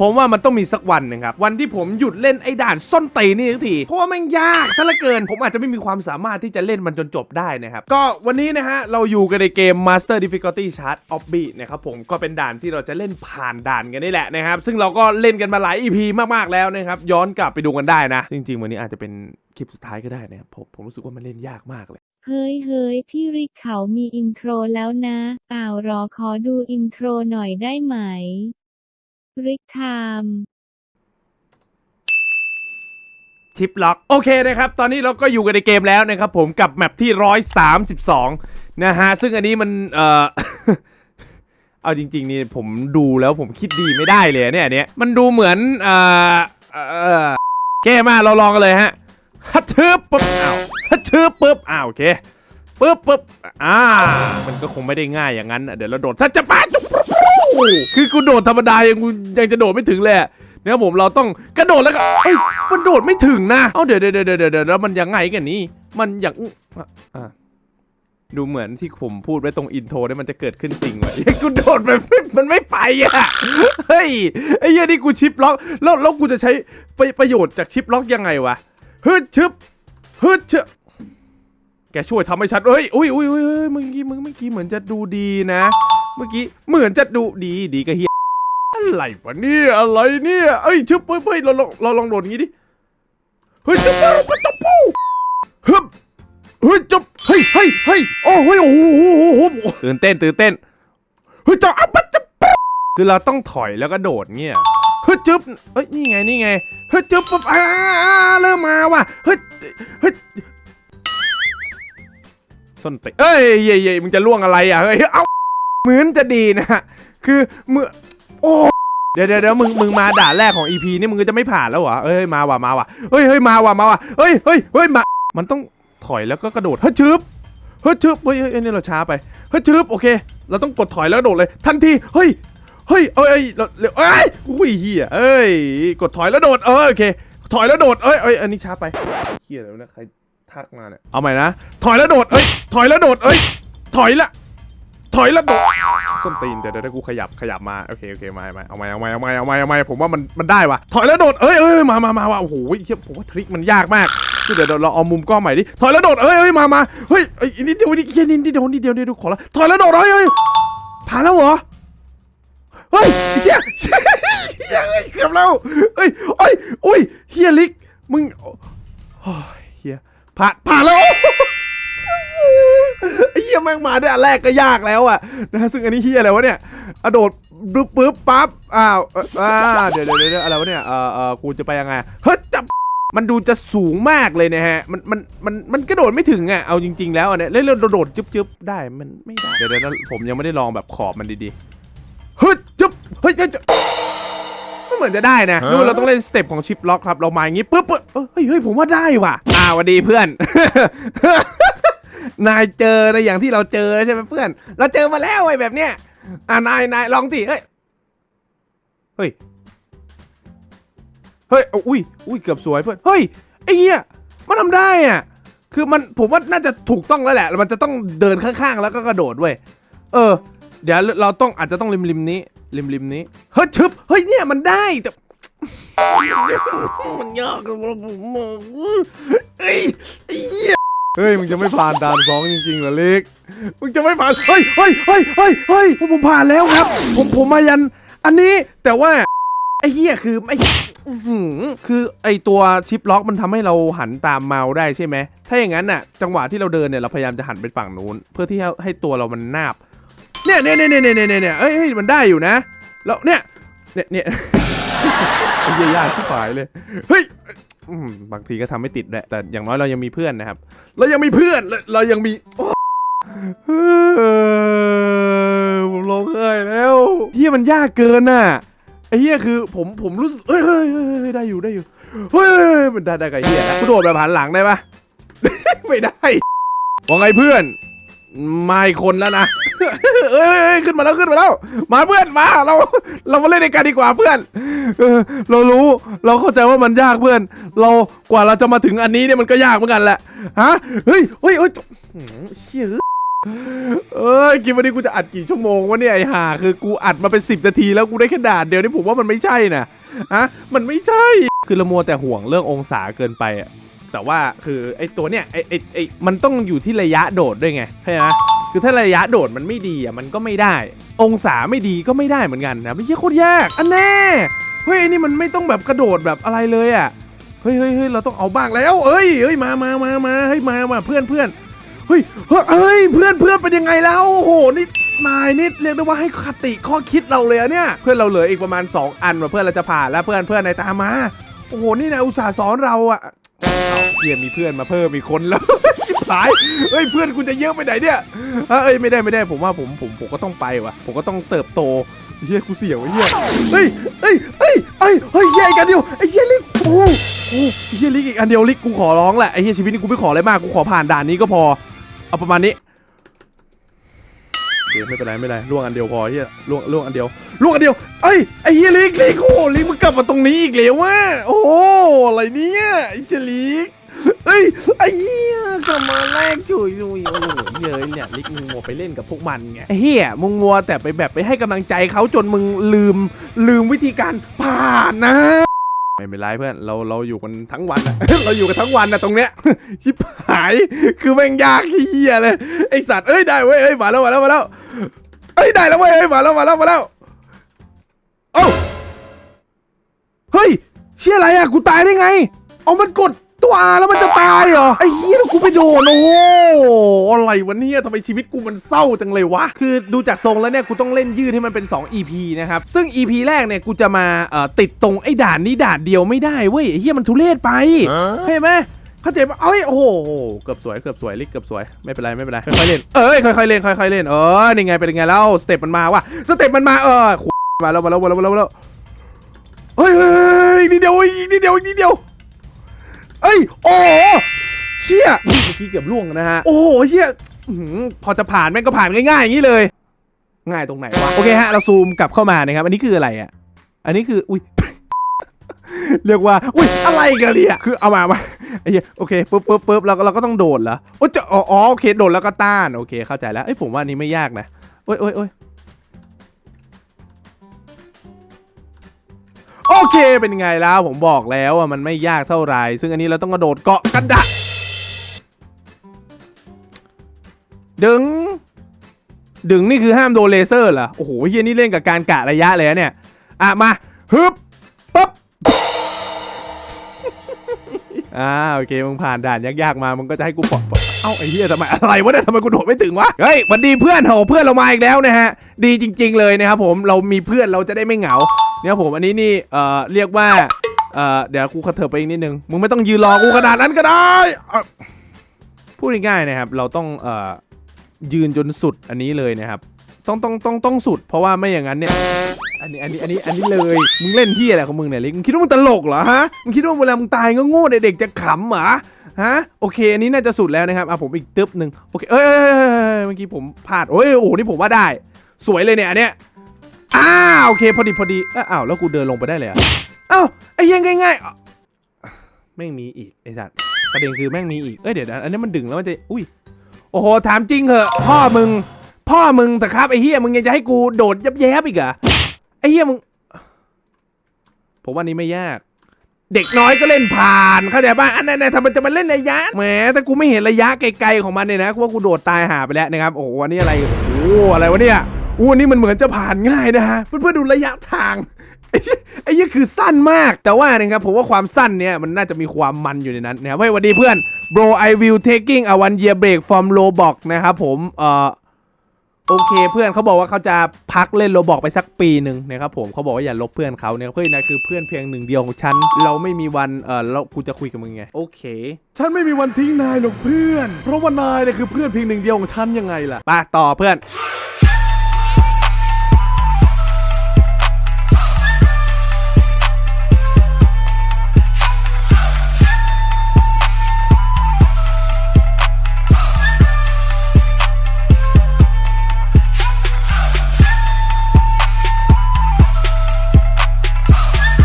ผมว่ามันต้องมีสักวันหนึ่งครับ วันที่ผมหยุดเล่นไอ้ด่านส้นตีนี่ทักทีเพราะว่ามันยากซะเหลือเกิน ผมอาจจะไม่มีความสามารถที่จะเล่นมันจนจบได้นะครับ ก็วันนี้นะฮะ เราอยู่กันในเกม Master Difficulty Chart of Beat นะครับผมก็เป็นด่านที่เราจะเล่นผ่านด่านกันนี่แหละนะครับ ซึ่งเราก็เล่นกันมาหลาย EP มากๆแล้วนะครับ ย้อนกลับไปดูกันได้นะ จริง ๆ วันนี้อาจจะเป็นคลิปสุดท้ายก็ได้นะครับผมผมรู้สึกว่ามันเล่นยากมากเลยเฮ้ยเฮ้ยพี่ริกเขามีอินโทรแล้วนะอ้าวรอขอดูอินโทรหน่อยได้ไหม ริกไทม์ชิปล็อกโอเคนะครับ ตอนนี้เราก็อยู่กันในเกมแล้วนะครับผมกับแมปที่ 132 นะฮะ ซึ่งอันนี้มัน เอ่อ เอาจริง ๆ นี่ผมดูแล้วผมคิดดีไม่ได้เลยเนี่ยเนี้ยมันดูเหมือน เอ่อเออก้มาเราลองกันเลยฮะฮัทชืบปุ๊บอ้าวฮัทชืบปุ๊บอ้าวโอเคปุ๊บปุ๊บอ่ามันก็คงไม่ได้ง่ายอย่างนั้น เดี๋ยวเราโดดถ้าจะปาจุ๊บ คือกูโดดธรรมดายังกูยังจะโดดไม่ถึงเลยอะนะครับผมเราต้องกระโดดแล้วก็เอ้ยมันโดดไม่ถึงนะ เอ้าเดี๋ยวเดี๋ยวเดี๋ยวเดี๋ยวเดี๋ยวแล้วมันยังไงกันนี่ มันอย่างอะดูเหมือนที่ผมพูดไว้ตรงอินโทรเนี่ยมันจะเกิดขึ้นจริงว่ะเฮ้กูโดดแบบมันไม่ไปอะ เฮ้ย ไอ้เหี้ยนี่กูชิปล็อก แล้วแล้วกูจะใช้ปประโยชน์จากชิปล็อกยังไงวะฮึดชึบฮึดชึบ แกช่วยทำให้ฉันเอ้ยอุ้ยอุ้ยอุ้ยเฮ้ยเมื่อกี้เมื่อกี้เหมือนจะดูดีนะ เมื่อกี้เหมือนจะดูดีดีก็เฮียอะไรวะเนี่ยอะไรเนี่ยเอ้ยชึบเฮ้ยเฮ้ยเราลองเราลองโดดงี้ดิเฮ้ยจุ๊บปุ๊บปุ๊บปุ๊บฮึบเฮ้ยจุ๊บเฮ้ยเฮ้ยเฮ้ยโอ้เฮ้ยโอ้โหโอ้โหโอ้โหตื่นเต้นตื่นเต้นเฮ้ยจ้าอะปั๊บจุ๊บปุ๊บคือเราต้องถอยแล้วก็โดดเงี้ยเฮ้ยจุ๊บเอ้ยนี่ไงนี่ไงเฮ้ยจุ๊บปุ๊บอ่าเริ่มมาว่ะเฮ้ยเฮ้ย ส้นเตะเอ้ยเย่เย่มึงจะล่วงอะไรอะเฮ้ยเอาเหมือนจะดีนะคือเมื่อโอ้เดี๋ยวเดี๋ยวเดี๋ยวมึงมึงมาด่าแรกของ EP นี่มึงก็จะไม่ผ่านแล้วเหรอเอ้ยมาว่ะมาว่ะเฮ้ยเฮ้ยมาว่ะมาว่ะเฮ้ยเฮ้ยเฮ้ยมา มันต้องถอยแล้วก็กระโดดเฮ้ยชึบเฮ้ยชึบเฮ้ยเฮ้ยเฮ้ยนี่เราช้าไปเฮ้ยชึบโอเค เราต้องกดถอยแล้วกระโดดเลยทันทีเฮ้ยเฮ้ยเอ้ยเอ้ยเราเร็วเอ้ยอุ้ยเฮียเอ้ยกดถอยแล้วโดดเออโอเคถอยแล้วโดดเอ้ยเอ้ยอันนี้ช้าไปเฮียแล้วนะใคร ทักมาเนี่ยเอาใหม่นะ ถอยแล้วโดดเอ้ยถอยแล้วโดดเอ้ยถอยละถอยแล้วโดดส้นตีนเดี๋ยวเดี๋ยวกูขยับขยับมาโอเคโอเคมามาเอามาเอามาเอามาเอามาเอามาผมว่ามันมันได้ว่ะถอยแล้วโดดเอ้ยเอ้ยมามามาว่ะโอ้โหเชี่ยผมว่าทริคมันยากมากเดี๋ยวเดี๋ยวเราเอามุมกล้องใหม่ดิถอยแล้วโดดเอ้ยเอ้ยมามาเฮ้ยไอ้ยนิดเดียวนิดเดียวนิดเดียวนิดเดียวนิดเดียวขอละถอยแล้วโดดเอ้ยเอ้ยผ่านแล้วเหรอเฮ้ยเชี่ยเชี่ยเฮียเฮ้ยเกือบแล้วเฮ้ยเอ้ยอุ้ยเฮียลิกมึงโอ้ยเฮีย ผ่านผ่านแล้วไอ้เฮียแม่งมาได้อันแรกก็ยากแล้วอะนะฮะซึ่งอันนี้เฮียอะไรวะเนี่ยอะโดดปึ๊บปึ๊บปั๊บอ้าวอ่าเดี๋ยวเดี๋ยวเดี๋ยวอะไรวะเนี่ยเออเออกูจะไปยังไงเฮ้ยจับมันดูจะสูงมากเลยนะฮะ มัน มัน มัน มันกระโดดไม่ถึงอะ เอาจริง ๆ แล้วอะเนี่ยเล่นโดดจึ๊บจึ๊บได้ มันไม่ได้ เดี๋ยวเดี๋ยวผมยังไม่ได้ลองแบบขอบมันดีๆ เฮ้ยจึ๊บ เฮ้ยจึ๊บ เหมือนจะได้นะดูเราต้องเล่นสเต็ปของชิฟล็อกครับ เรามาอย่างงี้ปึ๊บปึ๊บเอ้ยเฮ้ยเฮ้ยผมว่าได้ว่ะอ่าสวัสดีเพื่อน นายเจอในอย่างที่เราเจอใช่ไหมเพื่อน เราเจอมาแล้วไอ้แบบเนี้ยอ่านายนายลองสิเฮ้ยเฮ้ยเฮ้ยเอาอุ้ยอุ้ยเกือบสวยเพื่อนเฮ้ยไอ้เหี้ยมันทำได้อะคือมันผมว่าน่าจะถูกต้องแล้วแหละ มันจะต้องเดินข้างๆ แล้วก็กระโดดเว้ยเออ เดี๋ยวเราต้องอาจจะต้องริมริมๆนี้ ริมริมๆนี้ เฮ้ยชึบเฮ้ยเนี่ยมันได้แต่มันยากกับผมมากเฮ้ยไอ้เหี้ยเฮ้ยมึงจะไม่ผ่านด่านสองจริงๆเหรอเล็กมึงจะไม่ผ่านเฮ้ยเฮ้ยเฮ้ยเฮ้ยเฮ้ยผมผ่านแล้วครับ ผมผมมายัน อันนี้แต่ว่าไอ้เหี้ยคือไอ้อื้อหือคือไอ้ตัวชิปล็อกมันทำให้เราหันตามเมาส์ได้ใช่ไหม ถ้าอย่างนั้นน่ะ จังหวะที่เราเดินเนี่ยเราพยายามจะหันไปฝั่งนู้น เพื่อที่ให้ให้ตัวเรามันนาบ เนี่ยเนี่ยเนี่ยเนี่ยเนี่ยเนี่ยเอ้ยมันได้อยู่นะ แล้วเนี่ย เนี่ยเนี่ยเหี้ยยากที่ฝ่ายเลย เฮ้ยอืมบางทีก็ทำไม่ติดแหละ แต่อย่างน้อยเรายังมีเพื่อนนะครับ เรายังมีเพื่อน เรายังมีโอ้เฮ้ยผมร้องไห้แล้วเฮียมันยากเกินน่ะไอ้เฮียคือผมผมรู้สึกเฮ้ยเฮ้ยเฮ้ยได้อยู่ได้อยู่เฮ้ยเฮ้ยมันได้ได้กับเฮียนะกูโดดแบบหันหลังได้ปะไม่ได้ว่าไงเพื่อนมาอีกคนแล้วนะ เอ้ยขึ้นมาแล้วขึ้นมาแล้ว มาเพื่อนมาเรา เรามาเล่นในกันดีกว่าเพื่อนเรารู้เราเข้าใจว่ามันยากเพื่อน เรากว่าเราจะมาถึงอันนี้เนี่ยมันก็ยากเหมือนกันแหละฮะเฮ้ยเฮ้ยเฮ้ยเชี่ยเอ้ยกินวันนี้กูจะอัดกี่ชั่วโมงวะเนี่ยไอ้ห่าคือกูอัดมาเป็น10นาทีแล้วกูได้แค่ด่านเดียวนี่ผมว่ามันไม่ใช่นะฮะมันไม่ใช่คือละมัวแต่ห่วงเรื่ององศาเกินไปอะแต่ว่าคือไอ้ตัวเนี้ยไอ้ไอ้ไอ้มันต้องอยู่ที่ระยะโดดด้วยไงเข้าใจไหม คือถ้าระยะโดดมันไม่ดีอะมันก็ไม่ได้ องศาไม่ดีก็ไม่ได้เหมือนกันนะไม่ใช่โคตรยากอันแน่เฮ้ยอ้นี่มันไม่ต้องแบบกระโดดแบบอะไรเลยอะเฮ้ยเฮ้ยเฮ้ยเราต้องเอาบ้างแล้วเอ้ยเฮ้ยมามามามาเฮ้ยมามาเพื่อนเพื่อนเฮ้ยเฮ้ยเพื่อนเพื่อนเป็นยังไงแล้วโอ้โหนี่นายนี่เรียกได้ว่าให้คติข้อคิดเราเลยเนี่ยเพื่อนเราเหลืออีกประมาณ 2 อันว่าเพื่อนเราจะผ่านแล้วเพื่อนเพื่อนนายตามมาโอ้โหนี่นายอุตส่าห์สอนเราอะเอาเพียมีเพื่อนมาเพิ่มอีกคนแล้ว ชิบหายเฮ้ยเพื่อนคุณจะเยอะไปไหนเนี่ยเอ้ยไม่ได้ไม่ได้ผมว่าผมผมผมก็ต้องไปว่ะ ผมก็ต้องเติบโตเฮียกูเสียวไอ้เฮียเฮ้ยเฮ้ยเฮ้ยเฮ้ยเฮ้ยเฮียอีกอันเดียวไอ้เฮียลิกโอ้โหโอ้เฮียลิกอีกอันเดียวลิกกูขอร้องแหละไอ้เฮียชีวิตนี้กูไม่ขออะไรมากกูขอผ่านด่านนี้ก็พอเอาประมาณนี้ไม่เป็นไรไม่เป็นไรล่วงอันเดียวพอเฮียล่วงล่วงอันเดียวล่วงอันเดียวเอ้ยไอ้เฮียลิกลิกโอ้ลิกมึงกลับมาตรงนี้อีกแล้ววะโอ้โหอะไรเนี่ยไอ้เจลิกเอ้ยไอ้เฮียก มาแรกจุยจุยโอ้โหเยอะเนี่ยลิกมึงมัวไปเล่นกับพวกมันไงไอ้เฮียมึงมัวแต่ไปแบบไปให้กำลังใจเขาจนมึงลืม ลืมวิธีการผ่านนะไม่เป็นไรเพื่อนเราเราอยู่กันทั้งวันอะเราอยู่กันทั้งวันนะตรงเนี้ยชิบหายคือแม่งยากเฮียเลยไอสัตว์เอ้ยได้เว้ยเอ้ยมาแล้วมาแล้วมาแล้วเอ้ยได้แล้วเว้ยเอ้ยมาแล้วมาแล้วมาแล้วเอ้าเฮ้ยเชี่ยอะไรอะกูตายได้ไง เอามันกด ตัวอาแล้วมันจะตายเหรอไอ้เฮียแล้วกูไปโดนโอ้โหอะไรวะเนี่ยทำไมชีวิตกูมันเศร้าจังเลยวะคือดูจากทรงแล้วเนี่ยกูต้องเล่นยืดให้มันเป็น 2 EP นะครับซึ่ง EP แรกเนี่ยกูจะมาเอ่อติดตรงไอ้ด่านนี้ด่านเดียวไม่ได้เว้ยไอ้เฮียมันทุเรศไปเข้าใจไหมเข้าใจปะเอ้ยโอ้โหเกือบสวยเกือบสวยลิกเกือบสวยไม่เป็นไรไม่เป็นไรค่อยๆเล่นเอ้ยค่อยๆเล่นค่อยๆเล่นเออนี่ไงเป็นยังไงแล้วสเต็ปมันมาว่ะสเต็ปมันมาเออขวมาแล้วมาแล้วมาแล้วมาแล้วมาแล้วเฮ้ยเฮ้ยอีกนิดเดียวอีกนิดเดียวอีกนิดเดียวเอ้ ย โอ้โหเชี่ยนี่เมื่อกี้เกือบล่วงนะฮะ โอ้โหเชี่ยอื้อหือพอจะผ่านแม่งก็ผ่านง่ายๆอย่างนี้เลย ง่ายตรงไหนวะ โอเคฮะ เราซูมกลับเข้ามานะครับ อันนี้คืออะไรอะ อันนี้คือ อุ้ย เรียกว่า อุ้ย อะไรกันเนี่ยคือเอามามาไอ้เหี้ยโอเคปุ๊บปุ๊บปุ๊บเราก็เราก็ต้องโดดเหรอโอ้จะอ๋ออ๋อโอเค โดดแล้วก็ต้าน โอเค เข้าใจแล้ว เอ้ย ผมว่าอันนี้ไม่ยากนะ โอ้ยโอ้ยโอ้ย โอเคเป็นไงแล้วผมบอกแล้วว่ามันไม่ยากเท่าไหร่ซึ่งอันนี้เราต้องกระโดดเกาะกันดะดึง ดึงนี่คือห้ามโดนเลเซอร์เหรอโอ้โหเฮียนี่เล่นกับการกะระยะเลยเนี่ยอะมาฮึบปั๊บอ่าโอเคมึงผ่านด่านยากๆมามึงก็จะให้กูปลดปดเอ้าไอ้เหี้ยทำไมอะไรวะเนี่ยทำไมกูโดดไม่ถึงวะเฮ้ยวันดีเพื่อนโหเพื่อนเรามาอีกแล้วนะฮะ ดีจริง ๆ เลยนะครับผมเรามีเพื่อนเราจะได้ไม่เหงา เนี่ยผมอันนี้นี่เอ่อเรียกว่าเอ่อเดี๋ยวกูกระเถิบไปอีกนิดนึงมึงไม่ต้องยืนรอกูขนาดนั้นก็ได้พูดง่ายๆนะครับ เราต้องเอ่อยืนจนสุดอันนี้เลยนะครับ ต้องต้องต้องต้องสุด เพราะว่าไม่อย่างนั้นเนี่ยอันนี้อันนี้อันนี้อันนี้เลยมึงเล่นที่อะไรของมึงเนี่ยลิกมึงคิดว่ามึงตลกเหรอฮะมึงคิดว่าเวลามึงตายก็โง่เด็กๆจะขำเหรอฮะโอเคอันนี้น่าจะสุดแล้วนะครับอะผมอีกตึ๊บหนึ่งโอเฮ้ยเอ้ยเอ้ยเอ้ยเมื่อกี้ผมพลาดโอ้ยโอ้โหนี่ผมว่าได้ สวยเลยเนี่ยอันเนี้ย อ้าวโอเคพอดีพอดีอ้าวแล้วกูเดินลงไปได้เลยเหรออ้าวไอ้เฮียังง่ายๆแม่งมีอีกไอ้สัตว์ประเด็นคือแม่งมีอีกเอ้ยเดี๋ยวนะอันนี้มันดึงแล้วมันจะอุ้ยโอ้โหถามจริงเหอะ พ่อมึง พ่อมึงแต่ครับไอ้เฮียมึงยังจะให้กูโดดยับแยบอีกเหรอไอ้เฮียมึง ผมว่านี้ไม่ยาก เด็กน้อยก็เล่นผ่านเข้าใจป่ะอันนั้นนะทำไมจะมาเล่นระยะแหมแต่กูไม่เห็นระยะไกลๆของมันเนี่ยนะกูว่ากูโดดตายหาไปแล้วนะครับโอ้โหอันนี้อะไรโอ้โหอะไรวะเนี่ยอู้อันนี้มันเหมือนจะผ่านง่ายนะฮะเพื่อนๆดูระยะทางไอ้ยไอ้เหี้ยคือสั้นมากแต่ว่านะครับผมว่าความสั้นเนี่ยมันน่าจะมีความมันอยู่ในนั้นนะครับเฮ้ยสวัสดีเพื่อน bro I will taking a one year break from Roblox นะครับผมเอ่อ โอเคเพื่อนเขาบอกว่าเขาจะพักเล่นโรบอกไปสักปีหนึ่งนะครับผมเขาบอกว่าอย่าลบเพื่อนเขาเนี่ยเพื่อนนายคือเพื่อนเพียงหนึ่งเดียวของฉัน เราไม่มีวันเออเรากูจะคุยกับมึงไงโอเค ฉันไม่มีวันทิ้งนายหรอกเพื่อน เพราะว่านายเนี่ยคือเพื่อนเพียงหนึ่งเดียวของฉันยังไงล่ะไปต่อเพื่อน